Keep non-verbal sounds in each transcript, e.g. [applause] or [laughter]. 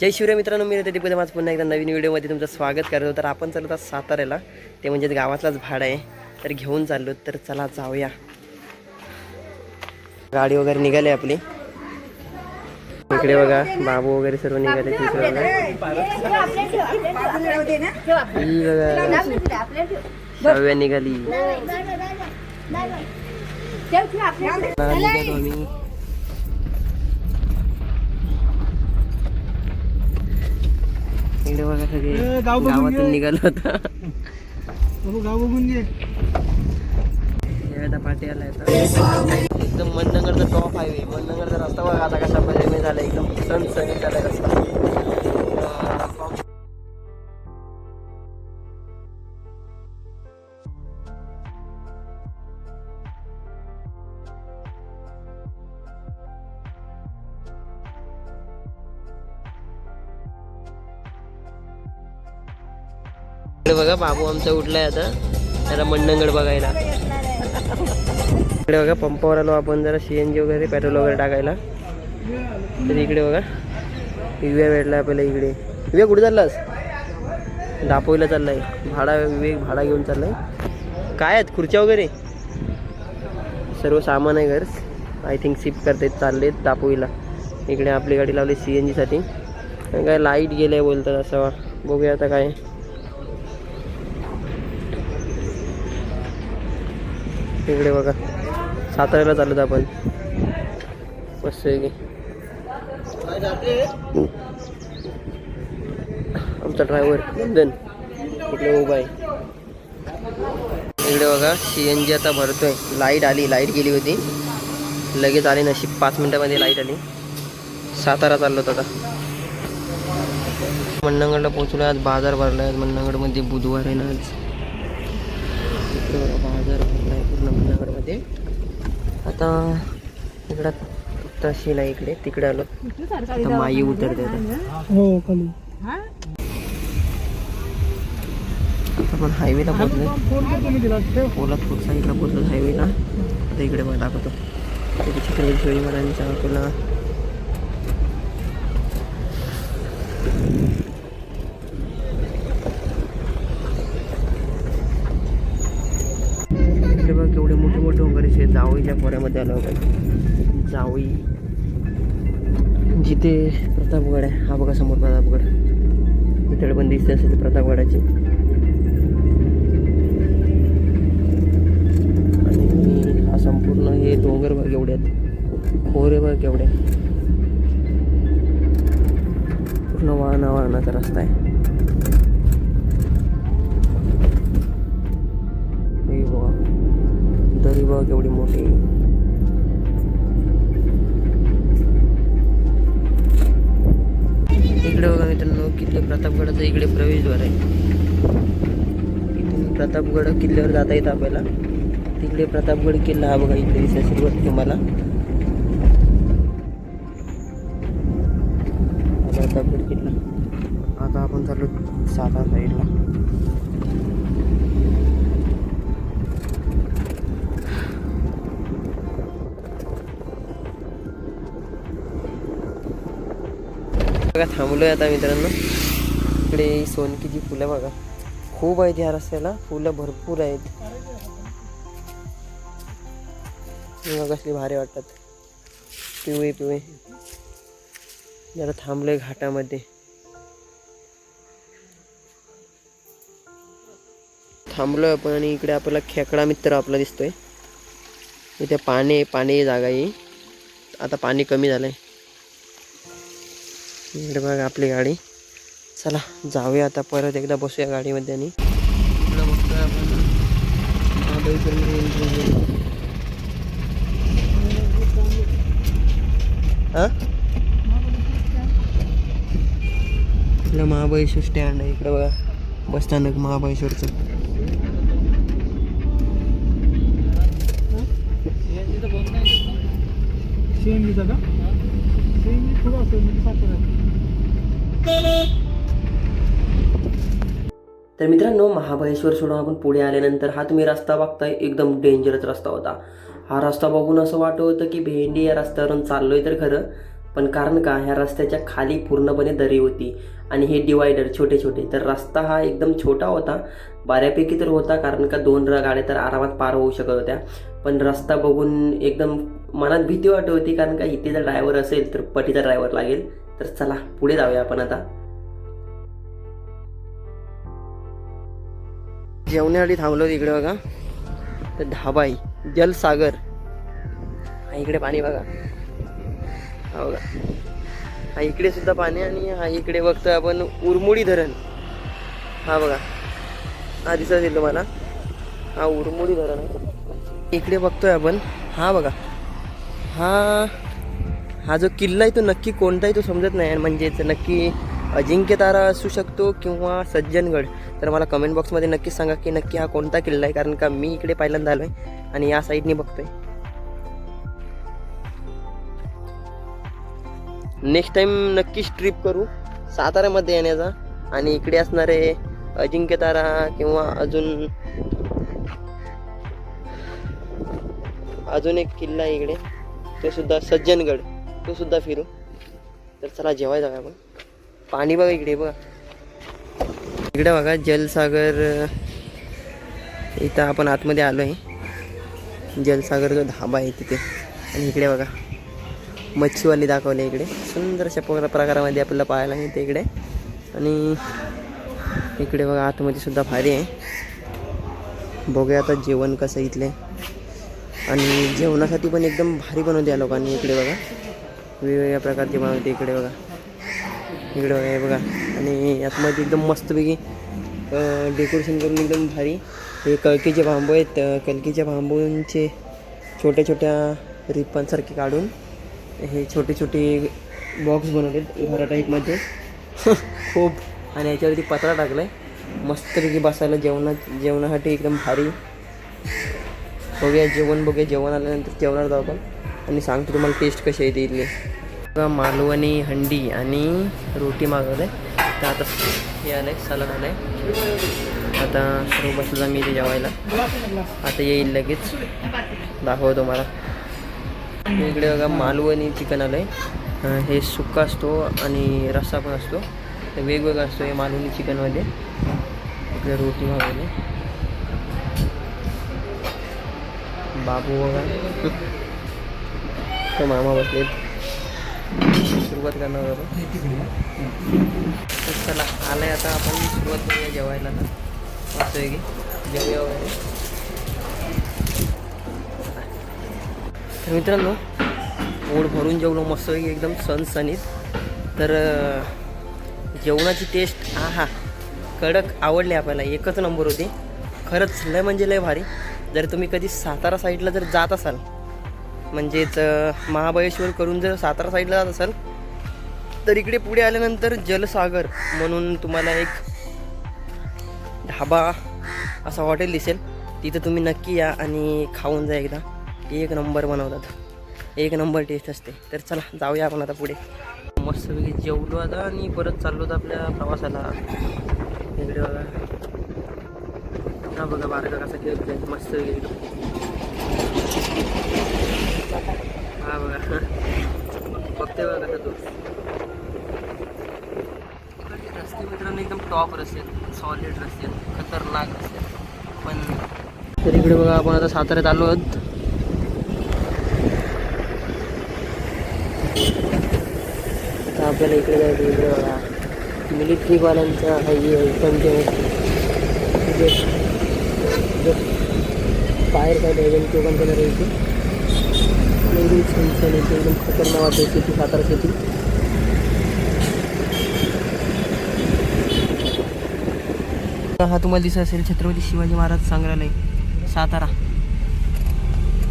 जय शिवराय मित्रांनो मी मध्ये माझं पुन्हा एकदा नवीन व्हिडिओमध्ये तुमचं स्वागत करतो. तर आपण चाललो आहोत साताऱ्याला. ते म्हणजे गावातलाच भाडं आहे. तर घेऊन चाललो. तर चला जाऊया. गाडी वगैरे निघाली आपली. इकडे बघा बाबू वगैरे सर्व निघाले तिकडे बघा. ही निघाली. निघालो आम्ही इकडे बघा सगळे गावातून. निघालो होता गाव बघून घे आता पाठी आता. एकदम मननगरचा टॉप हायवे मननगरचा रस्ता बघा आता कशा पद्धतीने झाला एकदम सण सण झाला रस्ता बघा बाबू आमचा उठलाय आता. त्याला मंडणगड बघायला. इकडे बघा पंपावर आलो आपण जरा सी एन जी वगैरे पेट्रोल वगैरे टाकायला. तर इकडे बघा विव्या भेटला आपल्याला इकडे. विव्या कुठे चाललास? दापोईला चाललाय. भाडा विवेक भाडा घेऊन चाललाय. काय आहेत खुर्च्या वगैरे? सर्व सामान आहे घर आय थिंक शिफ्ट करतायत चाललेत दापोईला इकडे आपली गाडी लावली सी एन जीसाठी काय लाइट गेलं आहे बोलतात असं. बघूया आता काय. इकडे बघा. साताऱ्याला चालत आपण. मस्त आहे की आमचा ड्रायव्हर नंदन. इकडे उभा आहे. इकडे बघा सी एन जी आता भरतोय. लाइट आली लाइट गेली होती. लगेच आली नशीब. पाच मिनिटामध्ये लाइट आली. सातारा चाललो होतो आता. मन्नगडला पोहोचलो आज. बाजार भरला आहे मन्नगडमध्ये बुधवार आहे ना आज. बाजार. पूर्ण मन्नगडमध्ये आता इकडं तहसील आहे इकडे तिकडे आलो. आता माई उतरते आता. हो खाली आता पण हायवेला पोचलोय फोन करतो मी तिला ठेव. पोलादपूर साईडला पोचलो हायवेला आता इकडे मला दाखवतो. तिथे छत्रपती शिवाजी महाराजांचा आपल्याला इकडे बघ केवढे मोठे मोठे वगैरे शेत त्याला जावई. जिथे प्रतापगड आहे हा बघा समोर प्रतापगड. इकडे पण दिसते असेल ते प्रतापगडाची. आणि हा संपूर्ण हे डोंगर बघ एवढे आहेत. खोरे बघ एवढे. पूर्ण वाहना वाहनाचा रस्ता आहे. बघा. दरी बघ एवढी मोठी. इकडे प्रवेशद्वार आहे. इथून प्रतापगड किल्ल्यावर जाता येतं आपल्याला. तिकडे प्रतापगड किल्ला हा बघा इकडे दिसत सुरुवात तुम्हाला. प्रतापगड किल्ला. आता आपण चाललो साता साईडला बघा थांबलोय आता मित्रांनो. इकडे सोनकीची फुलं बघा. खूप आहेत ह्या रस्त्याला. फुलं भरपूर आहेत. मग कसली भारी वाटतात. पिवळे पिवळे. जरा थांबलोय घाटामध्ये. थांबलोय आपण आणि इकडे आपल्याला खेकडा मित्र आपला दिसतोय. इथे पाणी आहे, पाणी जागा ही. आता पाणी कमी झालंय. इकडे बघा आपली गाडी. चला जाऊया आता परत एकदा बसूया गाडीमध्ये आणि इकडं बघतोय आपण इकडं महाबळेश्वर स्टँड आहे. इकडं बघा बस स्थानक महाबळेश्वरचं. सीएनजीचा का? सीएनजी थोडं असेल म्हणजे सातारा तर मित्रांनो महाबळेश्वर सोडून आपण पुढे आल्यानंतर हा तुम्ही रस्ता बघताय एकदम डेंजरस रस्ता होता. हा रस्ता बघून असं वाटत होतं की भेंडी या रस्त्यावरून चाललोय तर खरं पण कारण का ह्या रस्त्याच्या खाली पूर्णपणे दरी होती आणि हे डिवायडर छोटे छोटे. तर रस्ता हा एकदम छोटा होता बऱ्यापैकी तर होता कारण का दोन गाड्या तर आरामात पार होऊ शकत होत्या. पण रस्ता बघून एकदम मनात भीती वाटत होती कारण का इथे जर ड्रायव्हर असेल तर पटीचा ड्रायव्हर लागेल. तर चला पुढे जाऊया आपण आता. जेवण्यासाठी थांबलो इकडे बघा. तर ढाबा आहे जलसागर. हा इकडे पाणी बघा. हा बघा. हा इकडे सुद्धा पाणी आणि हा इकडे बघतोय आपण उरमुडी धरण. हा बघा. हा दिसत येईल तुम्हाला. हा उरमुडी धरण आहे. इकडे बघतोय आपण. हा बघा. हा हा जो किल्ला आहे तो नक्की कोणताही तो समजत नाही. म्हणजेच नक्की अजिंक्यतारा असू शकतो किंवा सज्जनगड तर मला कमेंट बॉक्समध्ये नक्कीच सांगा की नक्की हा कोणता किल्ला आहे कारण का मी इकडे पहिल्यांदा आलो आहे आणि या साईडने बघतोय. नेक्स्ट टाईम नक्कीच ट्रिप करू साताऱ्यामध्ये येण्याचा. आणि इकडे असणारे अजिंक्यतारा किंवा अजून अजून एक किल्ला आहे इकडे. तो सुद्धा सज्जनगड तो सुद्धा फिरू. तर चला जेवायला जाऊया आपण. पाणी बघा इकडे बघा. इकडे बघा जलसागर इथं आपण आतमध्ये आलो आहे जलसागर जो धाबा आहे तिथे. आणि इकडे बघा मच्छीवाली दाखवले इकडे. सुंदर अशा प्र- प्रकारामध्ये आपल्याला पाहायला मिळते इकडे. आणि इकडे बघा आतमध्ये सुद्धा भारी आहे. बघूया आता जेवण कसं इथले. आणि जेवणासाठी पण एकदम भारी बनवते या लोकांनी इकडे बघा. वेगवेगळ्या प्रकारचे बनवते इकडे बघा. इकडे बघा बघा. आणि यातमध्ये एकदम मस्तपैकी डेकोरेशन करून एकदम भारी. हे कलकीचे बांबू आहेत. कलकीच्या बांबूंचे छोट्या छोट्या रिपांसारखे काढून हे छोटे छोटे बॉक्स बनवले घरा टाईपमध्ये. [laughs] खूप. आणि याच्यावरती पत्रा टाकला आहे मस्तपैकी बसायला जेवणा जेवणासाठी एकदम भारी. बघूया जेवण बघूया. जेवण आल्यानंतर जेवणार जाऊ आपण. आणि सांगतो तुम्हाला टेस्ट कशी आहे ती इथली. मालवणी हंडी आणि रोटी मागवलं आहे तर आता हे आलं आहे सलाड आलं आहे आता सर्व बसला मी इथे जेवायला. आता येईल लगेच. दाखवतो मला इकडे बघा मालवणी चिकन आलं आहे हे सुक्का असतो आणि रस्सा पण असतो. तर वेगवेगळा असतो हे मालवणी चिकनमध्ये इकडे रोटी मागवली बाबू बघा. तो मामा बसले सुरुवात करणार तर चला आलाय आता आपण सुरुवात करूया जेवायला. ना मस्त की? जेवूया वगैरे. तर मित्रांनो पोट भरून जेवलो मस्त एकदम सणसणीत. तर जेवणाची टेस्ट हा हा कडक आवडली आपल्याला. एकच नंबर होती. खरंच लय म्हणजे लय भारी. जर तुम्ही कधी सातारा साईडला जर जात असाल म्हणजेच महाबळेश्वर करून जर सातारा साईडला जात असाल तर इकडे पुढे आल्यानंतर जलसागर म्हणून तुम्हाला एक ढाबा असा हॉटेल दिसेल. तिथं तुम्ही नक्की या आणि खाऊन जा एकदा. एक नंबर बनवतात. एक नंबर टेस्ट असते. तर चला जाऊया आपण आता पुढे. मस्तपैकी जेवलो आता आणि परत चाललो होतो आपल्या प्रवासाला. इकडे बघा हा बघा बारका कसा खेळतोय मस्त हा बघा. बघते बघा कसा तो. रस्ते मित्रांनो एकदम टॉप रस्ते आहेत सॉलिड रस्ते आहेत खतरनाक रस्ते आहेत. पण तर इकडे बघा आपण आता साताऱ्यात आलो आहोत. आता आपल्याला इकडे जायचं इकडे बघा. मिलिटरीवाल्यांचा हे एकदम बाहेर काय द्यायचं ते पण करणार इथे. एकदम छान येते एकदम खतरनाक वाटते सिटी सातारा सिटी हा तुम्हाला दिसत असेल छत्रपती शिवाजी महाराज संग्रहालय सातारा.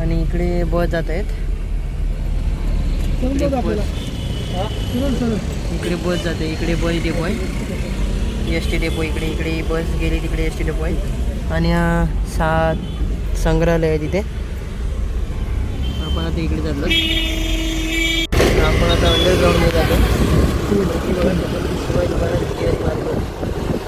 आणि इकडे बस जात आहेत. इकडे बस जाते इकडे बस डेपो आहे. एस टी डेपो इकडे इकडे बस गेली तिकडे एस टी डेपो आहे. आणि हा सात संग्रहालय आहे तिथे. आपण आता इकडे जातो आपण आता अंडरग्राऊंडमध्ये जातो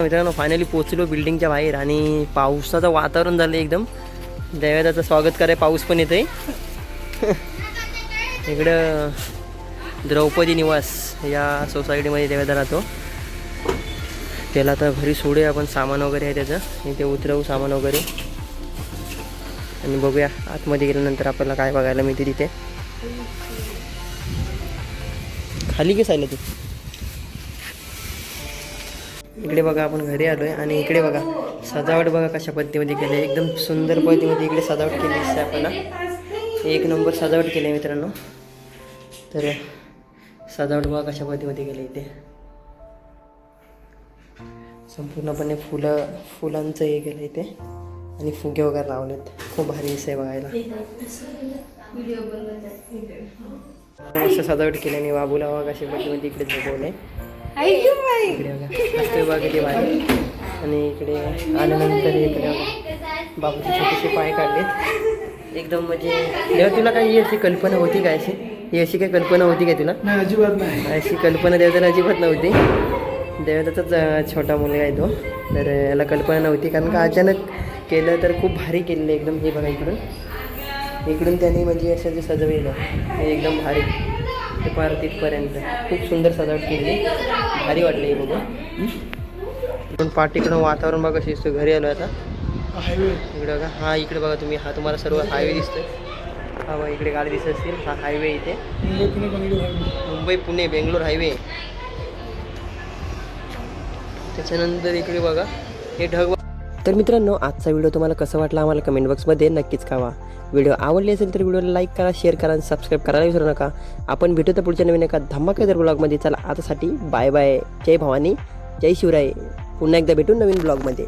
मित्रांनो फायनली पोचलो बिल्डिंगच्या बाहेर आणि पावसाचं वातावरण झालं एकदम. दैवताचं स्वागत कराय पाऊस पण येतोय. [laughs] इकडं द्रौपदी निवास या सोसायटीमध्ये देवेदा राहतो. त्याला आता घरी सोडूया आपण सामान वगैरे आहे त्याचं. इथे उतरवू सामान वगैरे. आणि बघूया आतमध्ये गेल्यानंतर आपल्याला काय बघायला मिळते तिथे. खाली की आलं तू. इकडे बघा आपण घरी आलो आहे आणि इकडे बघा सजावट बघा कशा पद्धतीमध्ये केली आहे. एकदम सुंदर पद्धतीमध्ये इकडे सजावट केली दिसते आपल्याला. एक नंबर सजावट केली आहे मित्रांनो. तर सजावट बघा कशा पद्धतीमध्ये केली इथे. संपूर्णपणे फुलं फुलांचं हे केलं इथे. आणि फुगे वगैरे लावलेत. खूप भारी दिसतंय बघायला. मस्त सजावट केल्याने बाबूला बघा कशा पद्धतीमध्ये इकडे झोपवले इकडे बघा. असते बघा किती भारी आणि इकडे आल्यानंतर इकडे बाबूचे छोटेसे पाय काढले एकदम म्हणजे तेव्हा तुला काही अशी कल्पना होती काय अशी? ही अशी काही कल्पना होती काय तुला? नाही अजिबात नाही. अशी कल्पना देवताला अजिबात नव्हती. देवताचाच छोटा मुलगा आहे तो. तर याला कल्पना नव्हती. कारण का अचानक केलं तर खूप भारी केलेलं एकदम. हे बघा इकडून. इकडून त्यांनी म्हणजे असं जे सजवलेलं हे एकदम भारी. ते पार तिथपर्यंत खूप सुंदर सजावट केली भारी वाटलं हे बघून. पण पाठीकडून वातावरण बघा कशी दिसतं घरी आलो आता. हायवे इकडे बघा हा इकडे बघा तुम्ही हा तुम्हाला सर्व हायवे दिसतोय. हा बघा इकडे गाडी दिसत असतील. हा हायवे इथे. मुंबई पुणे बेंगलोर हायवे त्याच्यानंतर इकडे बघा हे ढग तर मित्रांनो आजचा व्हिडिओ तुम्हाला कसा वाटला आम्हाला कमेंट बॉक्समध्ये नक्कीच कळवा. व्हिडिओ आवडली असेल तर व्हिडिओला लाईक करा शेअर करा आणि सबस्क्राईब करायला विसरू नका. आपण भेटू तर पुढच्या नवीन एका धमाकेदार ब्लॉगमध्ये चला आतासाठी बाय बाय जय भवानी जय शिवराय. पुन्हा एकदा भेटू नवीन ब्लॉगमध्ये